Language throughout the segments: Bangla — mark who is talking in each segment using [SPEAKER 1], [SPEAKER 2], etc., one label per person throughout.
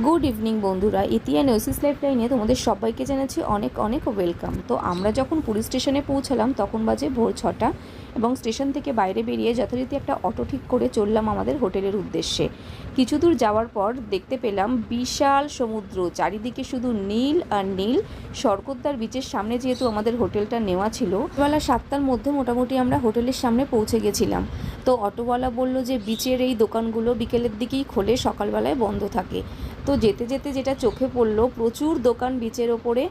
[SPEAKER 1] গুড ইভিনিং বন্ধুরা। ইতিয়ান ওসিস লাইফ লাইনে তোমাদের সবাইকে জানাচ্ছি অনেক অনেক ওয়েলকাম তো আমরা যখন পুলিশ স্টেশনে পৌঁছালাম, তখন বাজে ভোর ছটা এবং স্টেশন থেকে বাইরে বেরিয়ে যথারীতি একটা অটো ঠিক করে চললাম আমাদের হোটেলের উদ্দেশ্যে। কিছু দূর যাওয়ার পর দেখতে পেলাম বিশাল সমুদ্র, চারিদিকে শুধু নীল আর নীল। সরকদ্দার বিচের সামনে যেহেতু আমাদের হোটেলটা নেওয়া ছিল বেলা সাতটার মধ্যে মোটামুটি আমরা হোটেলের সামনে পৌঁছে গেছিলাম। তো অটোওয়ালা বলল যে বিচের এই দোকানগুলো বিকেলের দিকেই খোলে, সকালবেলায় বন্ধ থাকে। তো যেতে যেতে যেটা চোখে পড়ল, প্রচুর দোকান বিচের ওপরে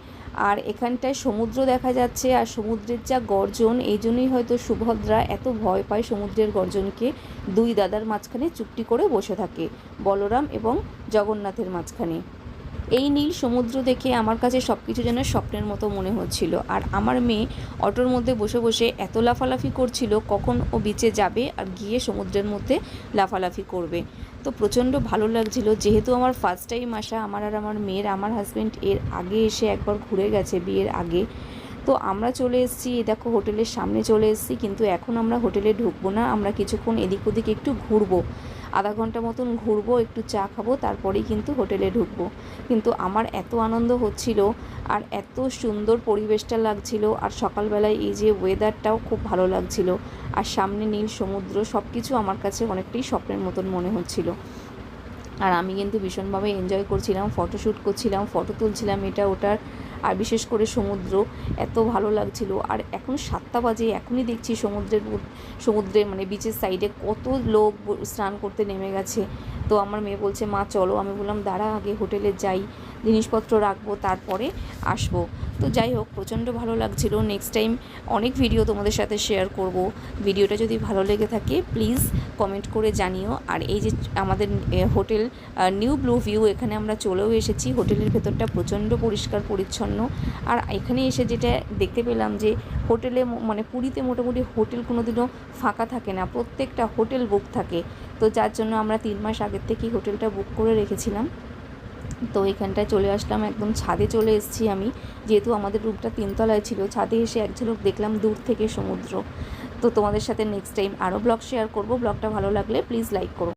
[SPEAKER 1] আর এখানটায় সমুদ্র দেখা যাচ্ছে আর সমুদ্রের যা গর্জন, এই জন্যই হয়তো সুভদ্রা এত ভয় পায় সমুদ্রের গর্জনকে। দুই দাদার মাঝখানে চুক্তি করে বসে থাকে বলরাম এবং জগন্নাথের মাঝখানে। এই নীল সমুদ্র দেখে আমার কাছে সব কিছু যেন স্বপ্নের মতো মনে হচ্ছিল। আর আমার মেয়ে অটোর মধ্যে বসে বসে এত লাফালাফি করছিল, কখন ও বিচে যাবে আর গিয়ে সমুদ্রের মধ্যে লাফালাফি করবে। তো প্রচণ্ড ভালো লাগছিল, যেহেতু আমার ফার্স্ট টাইম আসা, আমার আর আমার মেয়ের, আমার হাজব্যান্ড এর আগে এসে একবার ঘুরে গেছে বিয়ের আগে। তো আমরা চলে এসেছি দেখো হোটেলের সামনে চলে এসেছি, কিন্তু এখন আমরা হোটেলে ঢুকবো না, আমরা কিছুক্ষণ এদিক ওদিক একটু ঘুরবো। আধা ঘণ্টা মতন ঘুরবো, একটু চা খাব, তারপরেই কিন্তু হোটেলে ঢুকবো। কিন্তু আমার এত আনন্দ হচ্ছিল, আর এত সুন্দর পরিবেশটা লাগছিল, আর সকালবেলায় এই যে ওয়েদারটাও খুব ভালো লাগছিল, আর সামনে নীল সমুদ্র সব কিছু আমার কাছে অনেকটাই স্বপ্নের মতন মনে হচ্ছিল। আর আমি কিন্তু ভীষণভাবে এনজয় করছিলাম ফটোশ্যুট করছিলাম ফটো তুলছিলাম, এটা ওটার আর বিশেষ করে সমুদ্র, এত ভালো লাগছিল। আর এখন সাতটা বাজে, এখনই দেখছি সমুদ্রের সমুদ্রে মানে বিচের সাইডে কত লোক স্নান করতে নেমে গেছে। তো আমার মেয়ে বলছে, মা, চলো। আমি বললাম, দাঁড়া, আগে হোটেলে যাই, জিনিসপত্র রাখব, তারপরে আসব। তো যাই হোক, প্রচণ্ড ভালো লাগছিল। নেক্সট টাইম অনেক ভিডিও তোমাদের সাথে শেয়ার করব। ভিডিওটা যদি ভালো লেগে থাকে প্লিজ কমেন্ট করে জানিও। আর এই যে আমাদের হোটেল নিউ ব্লু ভিউ এখানে আমরা চলেও এসেছি। হোটেলের ভেতরটা প্রচণ্ড পরিষ্কার, পরিচ্ছন্ন। আর এখানে এসে যেটা দেখতে পেলাম যে হোটেলে মানে পুরীতে মোটামুটি হোটেল কোনো দিনও ফাঁকা থাকে না। প্রত্যেকটা হোটেল বুক থাকে। তো যার জন্য আমরা তিন মাস আগের থেকেই হোটেলটা বুক করে রেখেছিলাম। তো এখানটায় চলে আসলাম, একদম ছাদে চলে এসেছি আমি। যেহেতু আমাদের রুমটা তিনতলায় ছিল, ছাদে এসে এক ঝলক দেখলাম দূর থেকে সমুদ্র। তো তোমাদের সাথে নেক্সট টাইম আরও ব্লগ শেয়ার করব। ব্লগটা ভালো লাগলে প্লিজ লাইক করো।